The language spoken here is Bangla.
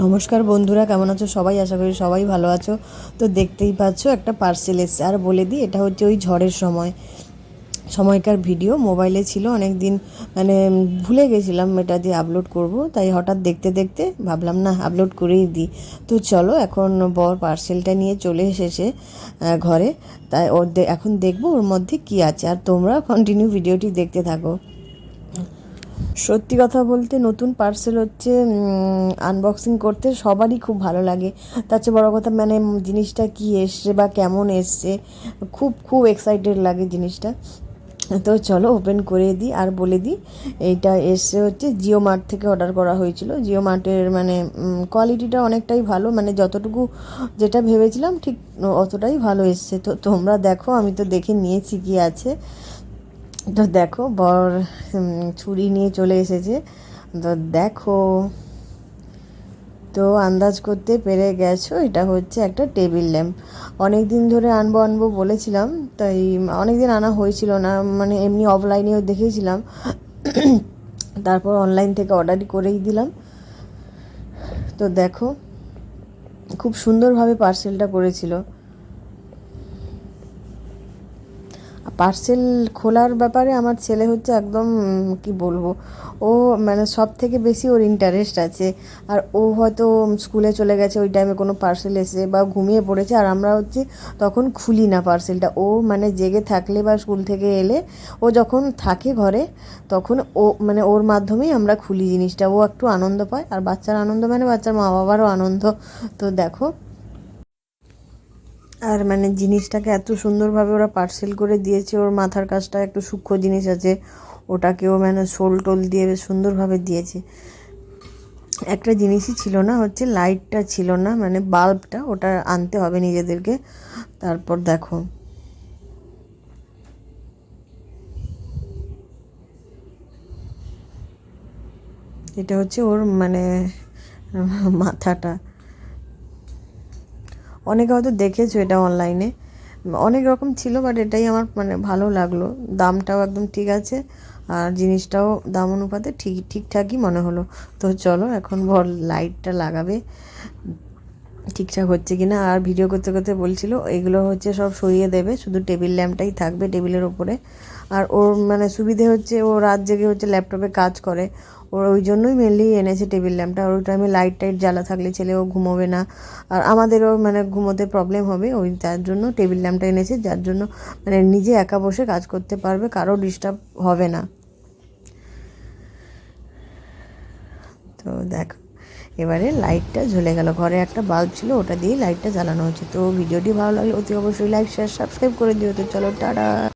নমস্কার বন্ধুরা, কেমন আছো সবাই? আশা করি সবাই ভালো আছো। তো দেখতেই পাচ্ছ একটা পার্সেল এসছে। আর বলে দিই, এটা হচ্ছে ওই ঝড়ের সময়। সময়কার ভিডিও মোবাইলে ছিল অনেক দিন মানে ভুলে গেছিলাম এটা দিয়ে আপলোড করব। তাই হঠাৎ দেখতে দেখতে ভাবলাম, না আপলোড করেই দিই। তো চলো, এখন বর পার্সেলটা নিয়ে চলে এসেছে ঘরে। তাই ওর এখন দেখব ওর মধ্যে কি আছে। আর তোমরা কন্টিনিউ ভিডিওটি দেখতে থাকো। সত্যি কথা বলতে নতুন পার্সেল হচ্ছে আনবক্সিং করতে সবারই খুব ভালো লাগে। তার চেয়ে বড় কথা মানে জিনিসটা কি এসছে বা কেমন এসছে, খুব খুব এক্সাইটেড লাগে জিনিসটা। তো চলো ওপেন করে দিই আর বলে দিই, এইটা এসছে হচ্ছে জিও মার্ট থেকে অর্ডার করা হয়েছিল। জিও মার্টের মানে কোয়ালিটিটা অনেকটাই ভালো মানে যতটুকু যেটা ভেবেছিলাম ঠিক অতটাই ভালো এসছে। তো তোমরা দেখো, আমি তো দেখে নিয়েছি কি আছে। তো দেখো, বর ছুরি নিয়ে চলে এসেছে। তো দেখো, তো আন্দাজ করতে পেরে গেছো, এটা হচ্ছে একটা টেবিল ল্যাম্প। অনেক দিন ধরে আনব আনব বলেছিলাম, তাই অনেক দিন আনা হয়েছিল না মানে এমনি অফলাইনেও দেখেছিলাম। তারপর অনলাইন থেকে অর্ডার করেই দিলাম। তো দেখো, খুব সুন্দরভাবে পার্সেলটা করেছিল। পার্সেল খোলার ব্যাপারে আমার ছেলে হচ্ছে একদম কি বলব, ও মানে সব থেকে বেশি ওর ইন্টারেস্ট আছে। আর ও হয়তো স্কুলে চলে গেছে, ওই টাইমে কোনো পার্সেল এসে বা ঘুমিয়ে পড়েছে, আর আমরা হচ্ছে তখন খুলি না পার্সেলটা ও মানে জেগে থাকলে বা স্কুল থেকে এলে, ও যখন থাকে ঘরে, তখন ও মানে ওর মাধ্যমেই আমরা খুলি জিনিসটা। ও একটু আনন্দ পায়, আর বাচ্চার আনন্দ মানে বাচ্চার মা বাবারও আনন্দ। তো দেখো আর মানে জিনিসটাকে এত সুন্দরভাবে ওরা পার্সেল করে দিয়েছে, ওর মাথার কাজটা একটু সূক্ষ্ম জিনিস আছে, ওটাকেও মানে শোল টোল দিয়ে বেশ সুন্দরভাবে দিয়েছে। একটা জিনিসই ছিল না, হচ্ছে লাইটটা ছিল না মানে বাল্বটা ওটা আনতে হবে নিজেদেরকে। তারপর দেখো। এটা হচ্ছে ওর মানে মাথাটা। অনেকে হয়তো দেখেছ এটা অনলাইনে অনেক রকম ছিল বাট এটাই আমার মানে ভালো লাগল। দামটাও একদম ঠিক আছে, আর জিনিসটাও দাম অনুপাতে ঠিক, ঠিকঠাকই মনে হলো। তো চলো, এখন বল লাইটটা লাগাবে। ঠিকঠাক হচ্ছে কি না আর ভিডিও করতে করতে বলছিল, এগুলো হচ্ছে সব সরিয়ে দেবে, শুধু টেবিল ল্যাম্পটাই থাকবে টেবিলের ওপরে আর ওর মানে সুবিধে হচ্ছে ও রাত জেগে হচ্ছে ল্যাপটপে কাজ করে, ওর ওই জন্যই মেনলি এনেছে টেবিল ল্যাম্পটা। ওই টাইমে লাইট টাইট জ্বালা থাকলে ছেলেও ঘুমোবে না। আর আমাদেরও মানে ঘুমোতে প্রবলেম হবে, ওই তার জন্য টেবিল ল্যাম্পটা এনেছে, যার জন্য মানে নিজে একা বসে কাজ করতে পারবে, কারও ডিস্টার্ব হবে না। তো দেখো। এবারে লাইটটা ঝুলে গেল। ঘরে একটা বাল্ব ছিল, ওটা দিয়ে লাইটটা জ্বালানো হচ্ছে। তো ভিডিওটি ভালো লাগলে অতি অবশ্যই লাইক শেয়ার সাবস্ক্রাইব করে দিও। তো চলো, টাটা।